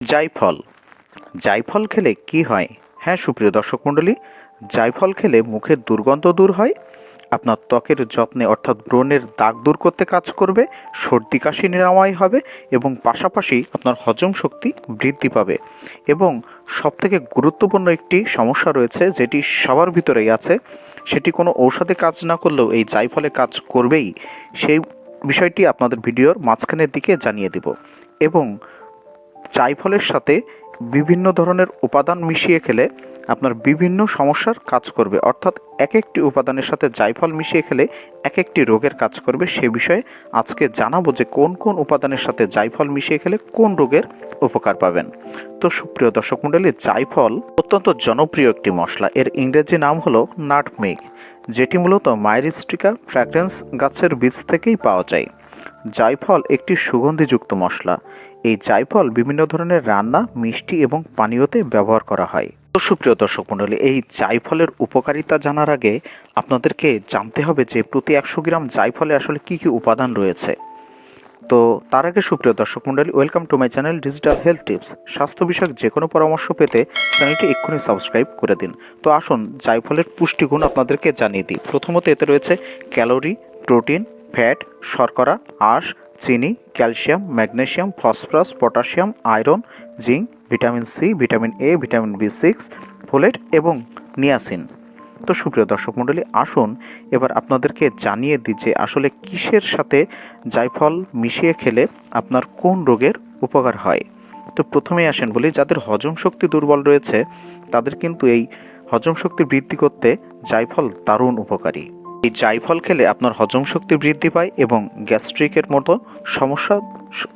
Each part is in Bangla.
জাইফল। জাইফল খেলে কি হয়? হ্যাঁ সুপ্রিয় দর্শক মণ্ডলী, জাইফল খেলে মুখের দুর্গন্ধ দূর হয়, আপনার ত্বকের যত্নে অর্থাৎ ব্রণের দাগ দূর করতে কাজ করবে, সর্দি কাশি নিরাময় হবে এবং পাশাপাশি আপনার হজম শক্তি বৃদ্ধি পাবে। এবং সবথেকে গুরুত্বপূর্ণ একটি সমস্যা রয়েছে যেটি সবার ভিতরেই আছে, সেটি কোনো ঔষধে কাজ না করলেও এই জাইফলে কাজ করবেই, সেই বিষয়টি আপনাদের ভিডিওর মাঝখানের দিকে জানিয়ে দেব। এবং জায়ফলের সাথে বিভিন্ন ধরনের উপাদান মিশিয়ে খেলে আপনার বিভিন্ন সমস্যার কাজ করবে। অর্থাৎ এক একটি উপাদানের সাথে জায়ফল মিশিয়ে খেলে এক একটি রোগের কাজ করবে। সে বিষয়ে আজকে জানাব যে কোন কোন উপাদানের সাথে জায়ফল মিশিয়ে খেলে কোন রোগের উপকার পাবেন। তো সুপ্রিয় দর্শক মণ্ডলী জায়ফল অত্যন্ত জনপ্রিয় একটি মশলা। এর ইংরেজি নাম হলো নাটমেগ, যেটি মূলত মাইরিস্টিকা ফ্র্যাগ্রেন্স গাছের বীজ থেকেই পাওয়া যায়। জায়ফল একটি সুগন্ধিযুক্ত মশলা। এই জায়ফল বিভিন্ন ধরনের রান্না, মিষ্টি এবং পানীয়তে ব্যবহার করা হয়। তো সুপ্রিয় দর্শক মণ্ডলী, এই জায়ফলের উপকারিতা জানার আগে আপনাদেরকে জানতে হবে যে প্রতি একশো গ্রাম জায়ফলে আসলে কী কী উপাদান রয়েছে। তো তার আগে সুপ্রিয় দর্শক মণ্ডলী, welcome to my channel digital health tips. স্বাস্থ্য বিষয়ক যে কোনো পরামর্শ পেতে চ্যানেলটি এক্ষুনি সাবস্ক্রাইব করে দিন। তো আসুন জায়ফলের পুষ্টিগুণ আপনাদেরকে জানিয়ে দিই। প্রথমত এতে রয়েছে ক্যালোরি, প্রোটিন, ফ্যাট, শর্করা, আঁশ চিনি, calcium, magnesium, phosphorus potassium iron, zinc, vitamin C, vitamin A, vitamin B six, folate এবং নিয়াসিন। তো সুপ্রিয় দর্শক মণ্ডলী, আসুন এবার আপনাদেরকে জানিয়ে দিই যে আসলে কিসের সাথে জায়ফল মিশিয়ে খেলে আপনার কোন রোগের উপকার হয়। তো প্রথমেই আসেন বলি, যাদের হজম শক্তি দুর্বল রয়েছে, তাদের কিন্তু এই হজম শক্তি বৃদ্ধি করতে জায়ফল দারুণ উপকারী। এই জায়ফল খেলে আপনার হজম শক্তি বৃদ্ধি পায় এবং গ্যাস্ট্রিকের মতো সমস্যা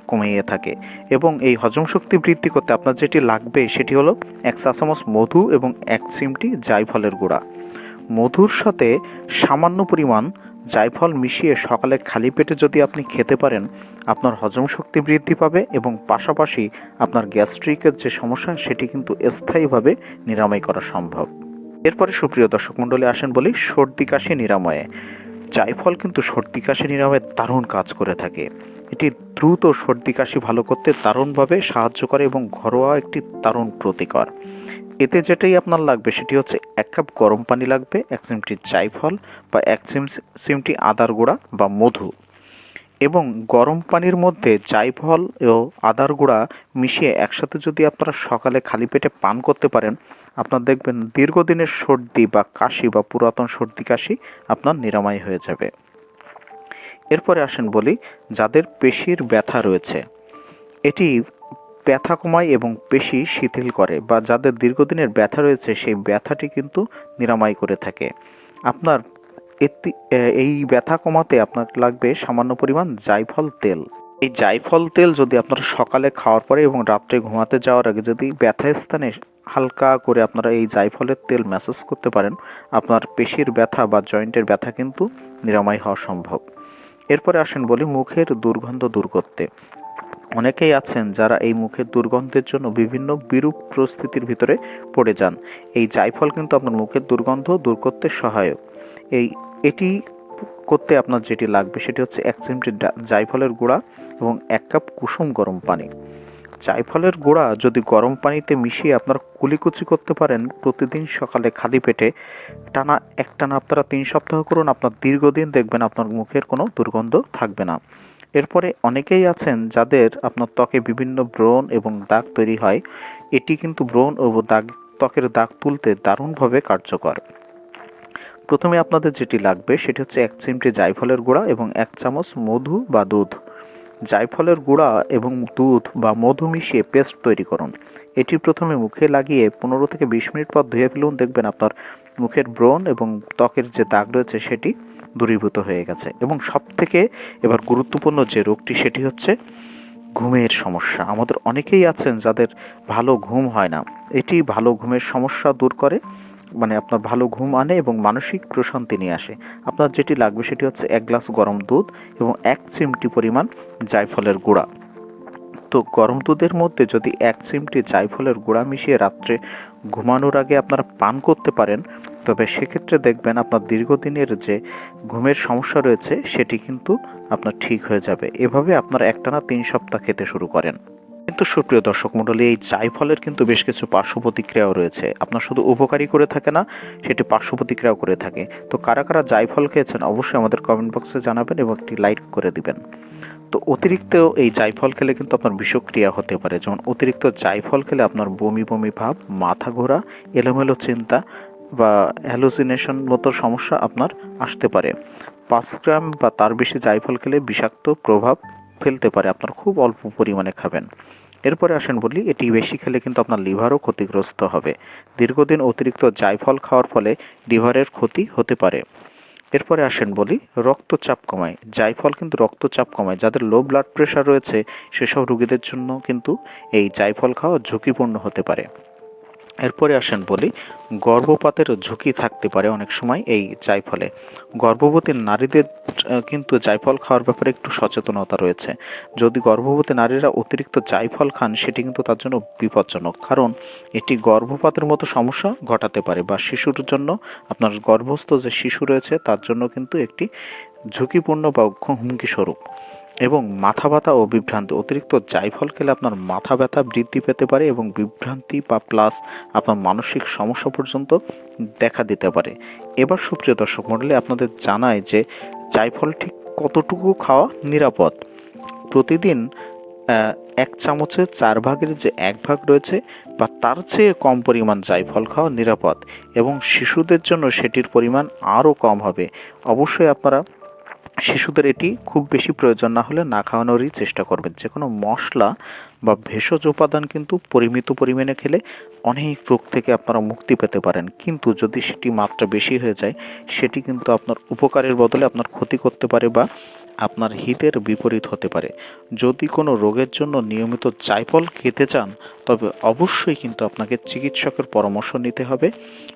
কমিয়ে থাকে। এবং এই হজম শক্তি বৃদ্ধি করতে আপনার যেটি লাগবে সেটি হলো এক চা চামচ মধু এবং এক চিমটি জায়ফলের গুঁড়া। মধুর সাথে সামান্য পরিমাণ জায়ফল মিশিয়ে সকালে খালি পেটে যদি আপনি খেতে পারেন, আপনার হজম শক্তি বৃদ্ধি পাবে এবং পাশাপাশি আপনার গ্যাস্ট্রিকের যে সমস্যা সেটি কিন্তু স্থায়ীভাবে নিরাময় করা সম্ভব। এরপরে সুপ্রিয় দর্শক মণ্ডলী আসেন বলি সর্দি কাশি নিরাময়ে। জায়ফল কিন্তু সর্দি কাশি নিরাময়ে দারুণ কাজ করে থাকে। এটি দ্রুত সর্দি কাশি ভালো করতে দারুণভাবে সাহায্য করে এবং ঘরোয়া একটি দারুণ প্রতিকর। এতে যেটাই আপনার লাগবে সেটি হচ্ছে এক কাপ গরম পানি লাগবে, এক চিমটি জায়ফল বা এক চিমস, চিমটি আদার গুঁড়া বা মধু। এবং গরম পানির মধ্যে জায়ফল ও আদার গুঁড়া মিশিয়ে একসাথে যদি আপনারা সকালে খালি পেটে পান করতে পারেন, আপনার দেখবেন দীর্ঘদিনের সর্দি বা কাশি বা পুরাতন সর্দি কাশি আপনার নিরাময় হয়ে যাবে। এরপরে আসেন বলি যাদের পেশির ব্যথা রয়েছে। এটি ব্যথা কমায় এবং পেশি শিথিল করে বা যাদের দীর্ঘদিনের ব্যথা রয়েছে, সেই ব্যথাটি কিন্তু নিরাময় করে থাকে। আপনার এটি এই ব্যথা কমাতে আপনার লাগবে সামান্য পরিমাণ জায়ফল তেল। এই জায়ফল তেল যদি আপনারা সকালে খাওয়ার পরে এবং রাত্রে ঘুমাতে যাওয়ার আগে যদি ব্যথা স্থানে হালকা করে আপনারা এই জায়ফলের তেল ম্যাসেজ করতে পারেন, আপনার পেশির ব্যথা বা জয়েন্টের ব্যথা কিন্তু নিরাময় হওয়া সম্ভব। এরপরে আসেন বলি মুখের দুর্গন্ধ দূর করতে। অনেকেই আছেন যারা এই মুখের দুর্গন্ধের জন্য বিভিন্ন বিরূপ পরিস্থিতির ভিতরে পড়ে যান। এই জায়ফল কিন্তু আপনার মুখের দুর্গন্ধ দূর করতে সহায়ক। এই এটি করতে আপনার যেটি লাগবে সেটি হচ্ছে এক চিমটি জায়ফলের গুঁড়া এবং এক কাপ কুসুম গরম পানি। জায়ফলের গুঁড়া যদি গরম পানিতে মিশিয়ে আপনারা কুলিকুচি করতে পারেন, প্রতিদিন সকালে খালি পেটে টানা, এক টানা আপনারা তিন সপ্তাহ করুন, আপনার দীর্ঘদিন দেখবেন আপনার মুখের কোনো দুর্গন্ধ থাকবে না। এরপরে অনেকেই আছেন যাদের আপনার ত্বকে বিভিন্ন ব্রণ এবং দাগ তৈরি হয়। এটি কিন্তু ব্রণ ও দাগ, ত্বকের দাগ তুলতে দারুণভাবে কার্যকর। প্রথমে আপনাদের যেটি লাগবে সেটি হচ্ছে এক চিমটি জায়ফলের গুঁড়া এবং এক চামচ মধু বা দুধ। জায়ফলের গুঁড়া এবং দুধ বা মধু মিশিয়ে পেস্ট তৈরি করুন। এটি প্রথমে মুখে লাগিয়ে পনেরো থেকে বিশ মিনিট পর ধুয়ে ফেলুন। দেখবেন আপনার মুখের ব্রণ এবং ত্বকের যে দাগ রয়েছে সেটি দূরীভূত হয়ে গেছে। এবং সব থেকে এবার গুরুত্বপূর্ণ যে রোগটি সেটি হচ্ছে ঘুমের সমস্যা। আমাদের অনেকেই আছেন যাদের ভালো ঘুম হয় না। এটি ভালো ঘুমের সমস্যা দূর করে। মানে আপনার ভালো ঘুম আনে এবং মানসিক প্রশান্তি নিয়ে আসে। আপনার যেটি লাগবে সেটি হচ্ছে এক গ্লাস গরম দুধ এবং এক চিমটি পরিমাণ জায়ফলের গুঁড়া। তো গরম দুধের মধ্যে যদি এক চিমটি জায়ফলের গুঁড়া মিশিয়ে রাত্রে ঘুমানোর আগে আপনারা পান করতে পারেন, তবে সেক্ষেত্রে দেখবেন আপনার দীর্ঘদিনের যে ঘুমের সমস্যা রয়েছে, সেটি কিন্তু আপনার ঠিক হয়ে যাবে। এভাবে আপনারা একটানা তিন সপ্তাহ খেতে শুরু করেন। কিন্তু সুপ্রিয় দর্শক মণ্ডলী, এই জায়ফলের কিন্তু বেশ কিছু পার্শ্ব প্রতিক্রিয়াও রয়েছে। আপনার শুধু উপকারী করে থাকে না, সেটি পার্শ্ব প্রতিক্রিয়াও করে থাকে। তো কারা কারা জায়ফল খেয়েছেন অবশ্যই আমাদের কমেন্ট বক্সে জানাবেন এবং একটি লাইক করে দিবেন। তো অতিরিক্ত এই জায়ফল খেলে কিন্তু আপনার বিষক্রিয়া হতে পারে। যেমন অতিরিক্ত জায়ফল খেলে আপনার বমি বমি ভাব, মাথা ঘোরা, এলোমেলো চিন্তা বা হ্যালুসিনেশন মতো সমস্যা আপনার আসতে পারে। পাঁচ গ্রাম বা তার বেশি জায়ফল খেলে বিষাক্ত প্রভাব ফেলতে পারে, আপনার খুব অল্প পরিমাণে খাবেন। এরপরে আসেন বলি, এটি বেশি খেলে কিন্তু আপনার লিভারও ক্ষতিগ্রস্ত হবে। দীর্ঘদিন অতিরিক্ত জায়ফল খাওয়ার ফলে লিভারের ক্ষতি হতে পারে। এরপরে আসেন বলি, রক্তচাপ কমায়। জায়ফল কিন্তু রক্তচাপ কমায়, যাদের লো ব্লাড প্রেশার রয়েছে, সেসব রোগীদের জন্য কিন্তু এই জায়ফল খাওয়া ঝুঁকিপূর্ণ হতে পারে। এরপরে আসেন বলি, গর্ভপাতের ঝুঁকি থাকতে পারে অনেক সময় এই জায়ফলে গর্ভবতী নারীদের কিন্তু জায়ফল খাওয়ার ব্যাপারে একটু সচেতনতা রয়েছে। যদি গর্ভবতী নারীরা অতিরিক্ত জায়ফল খান, সেটি কিন্তু তার জন্য বিপজ্জনক। কারণ এটি গর্ভপাতের মতো সমস্যা ঘটাতে পারে বা শিশুর জন্য, আপনার গর্ভস্থ যে শিশু রয়েছে, তার জন্য কিন্তু একটি ঝুঁকিপূর্ণ বা হুমকি স্বরূপ এবং মাথা ব্যথা ও বিভ্রান্তি। অতিরিক্ত জায়ফল খেলে আপনার মাথা ব্যথা বৃদ্ধি পেতে পারে এবং বিভ্রান্তি বা প্লাস আপনার মানসিক সমস্যা পর্যন্ত দেখা দিতে পারে। এবার সুপ্রিয় দর্শক মণ্ডলী, আপনাদের জানায় যে জায়ফল ঠিক কতটুকু খাওয়া নিরাপদ? প্রতিদিন এক চামচে চার ভাগের যে এক ভাগ রয়েছে বা তার চেয়ে কম পরিমাণ জায়ফল খাওয়া নিরাপদ এবং শিশুদের জন্য সেটির পরিমাণ আরও কম হবে। অবশ্যই আপনারা শিশুদের এটি খুব বেশি প্রয়োজন না হলে না খাওয়ানোরই চেষ্টা করবেন। যে কোনো মশলা বা ভেষজ উপাদান কিন্তু পরিমিত পরিমাণে খেলে অনেক রোগ থেকে আপনারা মুক্তি পেতে পারেন। কিন্তু যদি সেটি মাত্রা বেশি হয়ে যায়, সেটি কিন্তু আপনার উপকারের বদলে আপনার ক্ষতি করতে পারে বা আপনার হিতের বিপরীত হতে পারে। যদি কোনো রোগের জন্য নিয়মিত জায়ফল খেতে চান, তবে অবশ্যই কিন্তু আপনাকে চিকিৎসকের পরামর্শ নিতে হবে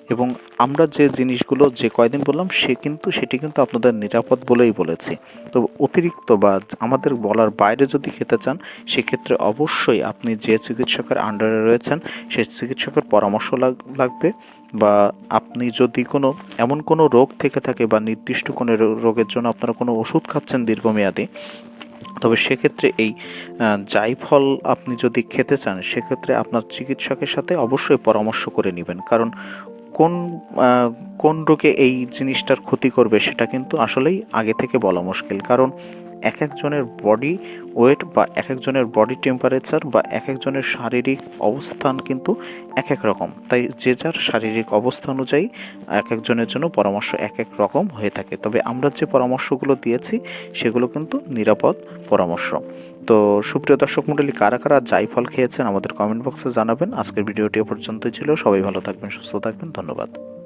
এবং আমরা যে জিনিসগুলো যে কয়দিন বললাম, সে কিন্তু, সেটি কিন্তু আপনাদের নিরাপদ বলেই বলেছি। তবে অতিরিক্ত বা আমাদের বলার বাইরে যদি খেতে চান, সেক্ষেত্রে অবশ্যই আপনি যে চিকিৎসকের আন্ডারে রয়েছেন সেই চিকিৎসকের পরামর্শ লাগ- লাগবে। বা আপনি যদি কোনো, এমন কোনো রোগ থেকে থাকে বা নির্দিষ্ট কোনো রোগের জন্য আপনারা কোনো ওষুধ খাচ্ছেন দীর্ঘমেয়াদী, তবে সেক্ষেত্রে এই জায়ফল আপনি যদি খেতে চান, সেক্ষেত্রে আপনার চিকিৎসকের সাথে অবশ্যই পরামর্শ করে নেবেন। কারণ কোন কোন রোগে এই জিনিসটার ক্ষতি করবে সেটা কিন্তু আসলেই আগে থেকে বলা মুশকিল। কারণ এক একজনের বডি ওয়েট বা এক একজনের বডি টেম্পারেচার বা এক একজনের শারীরিক অবস্থান কিন্তু এক এক রকম। তাই যে যার শারীরিক অবস্থা অনুযায়ী এক একজনের জন্য পরামর্শ এক এক রকম হয়ে থাকে। তবে আমরা যে পরামর্শগুলো দিয়েছি, সেগুলো কিন্তু নিরাপদ পরামর্শ। তো সুপ্রিয় দর্শক মণ্ডলী, কারা কারা জাইফল খেয়েছেন আমাদের কমেন্ট বক্সে জানাবেন। আজকের ভিডিওটি পর্যন্তই ছিল। সবাই ভালো থাকবেন, সুস্থ থাকবেন। ধন্যবাদ।